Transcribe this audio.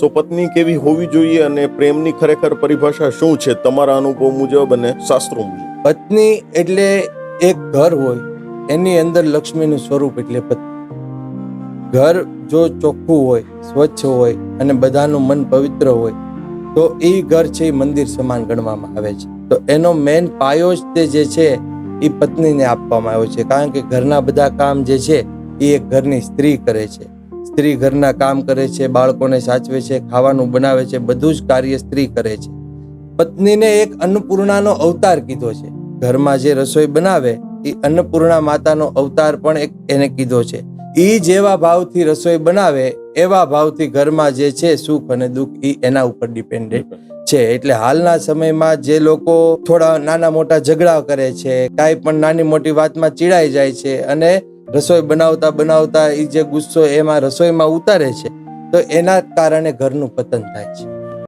સો પત્ની કેવી હોવી જોઈએ અને પ્રેમની ખરેખર પરિભાષા શું છે? તમારા અનુભવ મુજબ અને શાસ્ત્રો મુજબ. પત્ની એટલે એક ઘર હોય, એની અંદર લક્ષ્મીનું સ્વરૂપ એટલે પત્ની. ઘર જો ચોખ્ખું હોય, સ્વચ્છ હોય અને બધાનું મન પવિત્ર હોય, તો એ ઘર છે એ મંદિર સમાન ગણવામાં આવે છે. તો એનો મેન પાયો જ તે જે છે એ પત્નીને આપવામાં આવ્યો છે. કારણ કે ઘરના બધા કામ જે છે એ એક ઘરની સ્ત્રી કરે છે. સ્ત્રી ઘરના કામ કરે છે, બાળકોને સાચવે છે, ખાવાનું બનાવે છે, બધું જ કાર્ય સ્ત્રી કરે છે. પત્નીને એક અન્નપૂર્ણાનો અવતાર કીધો છે. ઘરમાં જે રસોઈ બનાવે, એ અન્નપૂર્ણા માતાનો અવતાર પણ એક એને કીધો છે. એ જેવા ભાવથી રસોઈ બનાવે, એવા ભાવથી ઘરમાં જે છે સુખ અને દુઃખ એ એના ઉપર ડિપેન્ડેડ છે. એટલે હાલના સમયમાં જે લોકો થોડા નાના મોટા ઝઘડા કરે છે, કાંઈ પણ નાની મોટી વાતમાં ચીડાઈ જાય છે અને રસોઈ બનાવતા બનાવતા એ જે ગુસ્સો એમાં રસોઈમાં ઉતારે છે, તો એના કારણે ઘરનું પતન થાય છે.